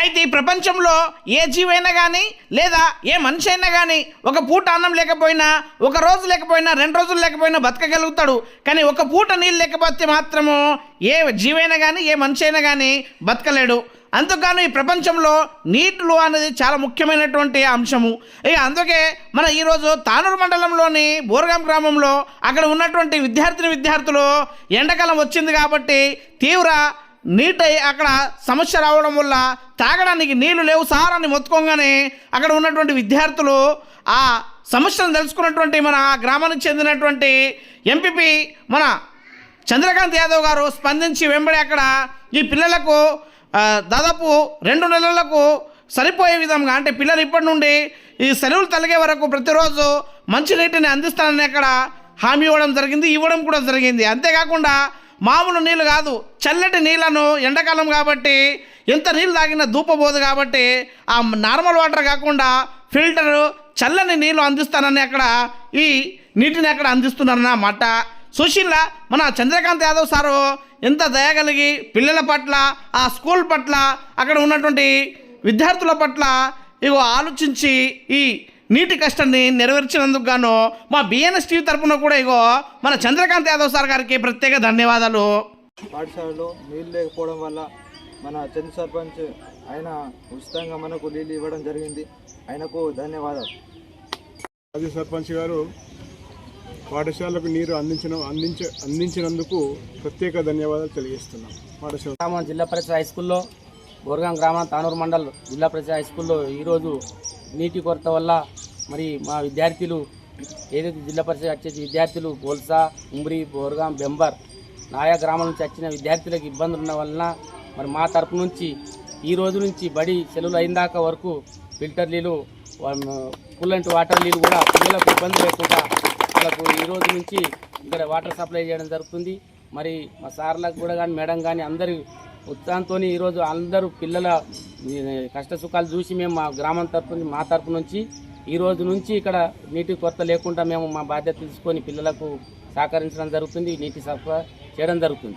అయితే ఈ ప్రపంచంలో ఏ జీవైనా కానీ లేదా ఏ మనిషి అయినా కానీ ఒక పూట అన్నం లేకపోయినా ఒక రోజు లేకపోయినా రెండు రోజులు లేకపోయినా బతకగలుగుతాడు. కానీ ఒక పూట నీళ్ళు లేకపోతే మాత్రము ఏ జీవైనా కానీ ఏ మనిషి అయినా కానీ బతకలేడు. అందుకని ఈ ప్రపంచంలో నీటిలు అనేది చాలా ముఖ్యమైనటువంటి అంశము. ఇక అందుకే మన ఈరోజు తానూరు మండలంలోని బోర్గాం గ్రామంలో అక్కడ ఉన్నటువంటి విద్యార్థిని విద్యార్థులు ఎండాకాలం వచ్చింది కాబట్టి తీవ్ర నీట్ అయి అక్కడ సమస్య రావడం వల్ల తాగడానికి నీళ్ళు లేవు సార్ అని మొత్తుకోగానే అక్కడ ఉన్నటువంటి విద్యార్థులు ఆ సమస్యను తెలుసుకున్నటువంటి మన గ్రామానికి చెందినటువంటి ఎంపీపీ మన చంద్రకాంత్ యాదవ్ గారు స్పందించి వెంబడి అక్కడ ఈ పిల్లలకు దాదాపు రెండు నెలలకు సరిపోయే విధంగా అంటే పిల్లలు ఇప్పటి నుండి ఈ సెలవులు తొలగే వరకు ప్రతిరోజు మంచినీటిని అందిస్తానని అక్కడ హామీ ఇవ్వడం జరిగింది ఇవ్వడం కూడా జరిగింది. అంతేకాకుండా మామూలు నీళ్ళు కాదు చల్లటి నీళ్ళను ఎండాకాలం కాబట్టి ఎంత నీళ్ళు తాగినా దూపబోదు కాబట్టి ఆ నార్మల్ వాటర్ కాకుండా ఫిల్టరు చల్లని నీళ్ళు అందిస్తానని అక్కడ ఈ నీటిని అక్కడ అందిస్తున్నారన్నమాట సుశీల మన చంద్రకాంత్ యాదవ్ సారు ఎంత దయగలిగి పిల్లల పట్ల ఆ స్కూల్ పట్ల అక్కడ ఉన్నటువంటి విద్యార్థుల పట్ల ఇగో ఆలోచించి ఈ నీటి కష్టాన్ని నెరవేర్చినందుకు గాను మా బిఎన్ఎస్ టీవీ తరపున కూడా ఇగో మన చంద్రకాంత్ యాదవ్ సార్ గారికి ప్రత్యేక ధన్యవాదాలు. పాఠశాలలో నీళ్ళు లేకపోవడం వల్ల మన చంద్ర సర్పంచ్ ఆయన ఉచితంగా మనకు నీళ్ళు ఇవ్వడం జరిగింది. ఆయనకు ధన్యవాదాలు. మాజీ సర్పంచ్ గారు పాఠశాలకు నీరు అందించిన అందించ అందించినందుకు ప్రత్యేక ధన్యవాదాలు తెలియజేస్తున్నాం. పాఠశాల గ్రామం జిల్లా పరిషత్ హై స్కూల్లో బోర్గాం గ్రామం తానూరు మండల్ జిల్లా పరిషత్ హై స్కూల్లో ఈరోజు నీటి కొరత వల్ల మరి మా విద్యార్థులు ఏదైతే జిల్లా పరిషత్ వచ్చేసి విద్యార్థులు బోల్సా ఉమ్రి బోర్గాం బెంబర్ నాయా గ్రామం నుంచి వచ్చిన విద్యార్థులకు ఇబ్బందులు ఉన్న వలన మరి మా తరపు నుంచి ఈ రోజు నుంచి బడి సెలవులు అయిన దాకా వరకు ఫిల్టర్ నీళ్ళు కూలంటి వాటర్ నీళ్ళు కూడా పిల్లలకు ఇబ్బంది లేకుండా వాళ్ళకు ఈ రోజు నుంచి ఇక్కడ వాటర్ సప్లై చేయడం జరుగుతుంది. మరి మా సార్లకు కూడా కానీ మేడం కానీ అందరి ఉత్సాహంతో ఈరోజు అందరూ పిల్లల కష్ట సుఖాలు చూసి మేము మా గ్రామం తరపు మా తరపు నుంచి ఈ రోజు నుంచి ఇక్కడ నీటి కొరత లేకుండా మేము మా బాధ్యత తీసుకొని పిల్లలకు సహకరించడం జరుగుతుంది నీటి సరఫరా చేయడం జరుగుతుంది.